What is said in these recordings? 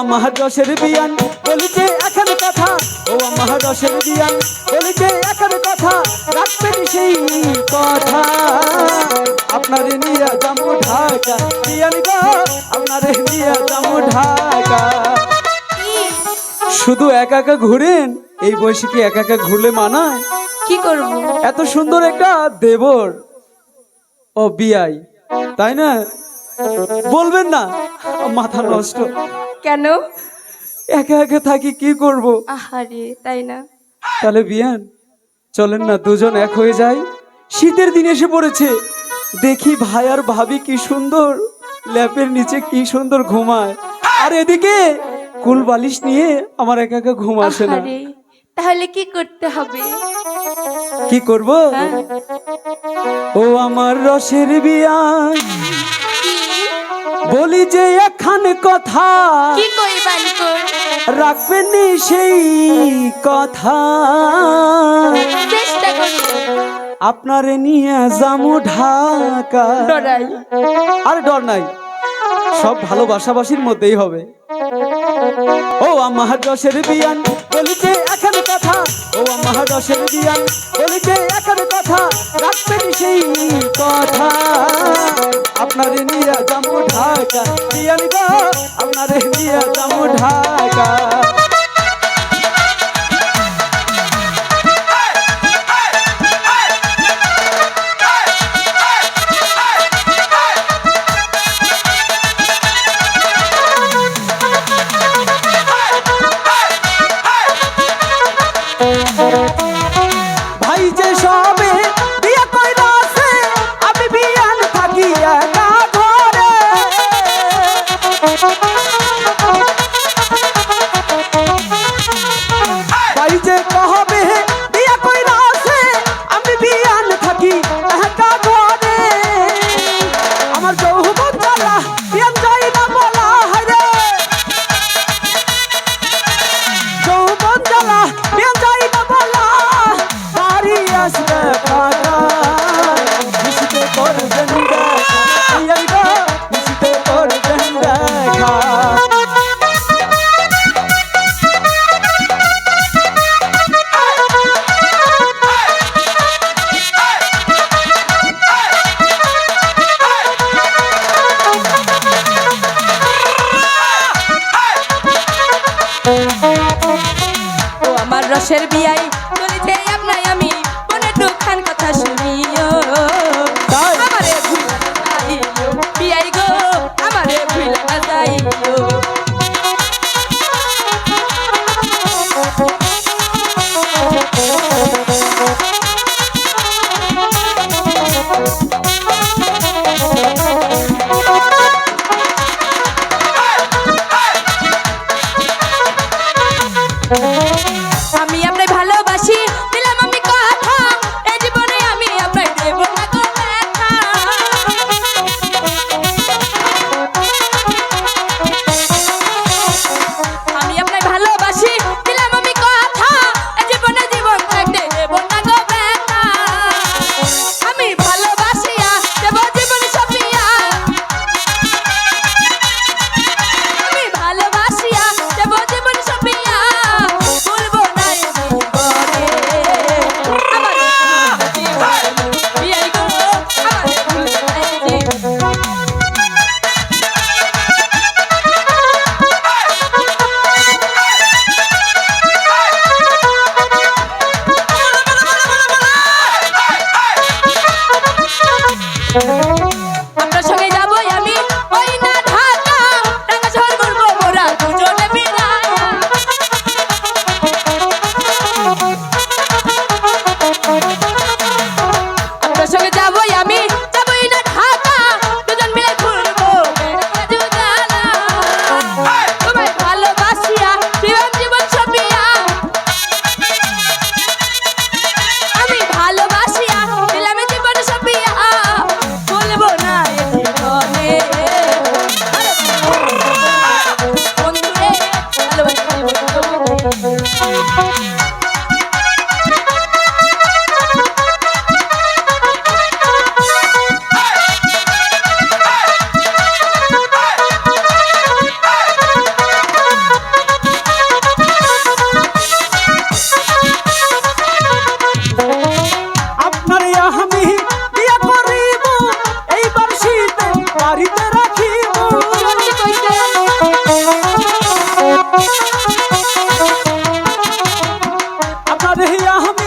আমার রসের বিয়ান। বলিছে এখন কথা ও আমার রসের বিয়ান। বলিছে এখন কথা রাখবেন সেই কথা। আপনারে নিয়ে যাব ঢাকা। বিয়ান গো আপনারে নিয়ে যাব ঢাকা। শুধু একা একা ঘুরেন এই বয়সে কি একা একা ঘুরলে মানায়? কি করব? এত সুন্দর একটা দেবর। ও বিয়াই তাই না? বলবেন না মাথা নষ্ট। কেন? একা একা থাকি কি করব? আহারে তাই না? তাহলে বিয়ান চলেন না দুজন এক হয়ে যাই। শীতের দিন এসে পড়েছে। দেখি ভাই আর ভাবি কি সুন্দর। ল্যাপের নিচে কি সুন্দর ঘুমায়। আর এদিকে কুল বালিশ নিয়ে আমার একা একা ঘুম আসে না। তাহলে কি করতে হবে? কি করব? হ্যাঁ? ও আমার রসের বিয়ান। বলি যে এখান কথা কি রাখবেন নি সেই কথা। চেষ্টা করি। আপনারে নিয়ে যামু ঢাকা। ডরাই আর ডর নাই। সব ভালোবাসাবাসির মধ্যেই হবে। ও আমার রসের বিয়ান বলিছে এখন কথা। ও আমার রসের বিয়ান বলিছে এখন কথা। রাখবেন সেই কথা। আপনারে নিয়ে যাব ঢাকা। আপনারে নিয়ে যাব ঢাকা। ভাই যে কহবে রসের বিয়াই আমি বিয়া করিব এইবার শীতে বাড়িতে রাখিব। আপনার আমি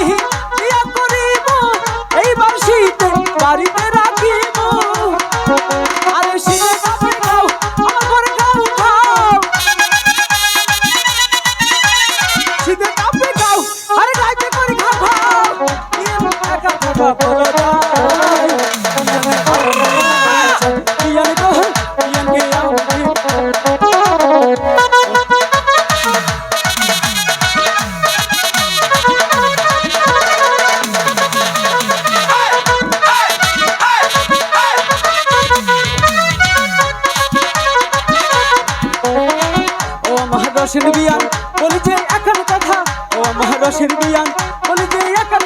রসের বিয়ান বলি যে এখন কথা। ও আমার রসের বিয়ান বলি যে এখন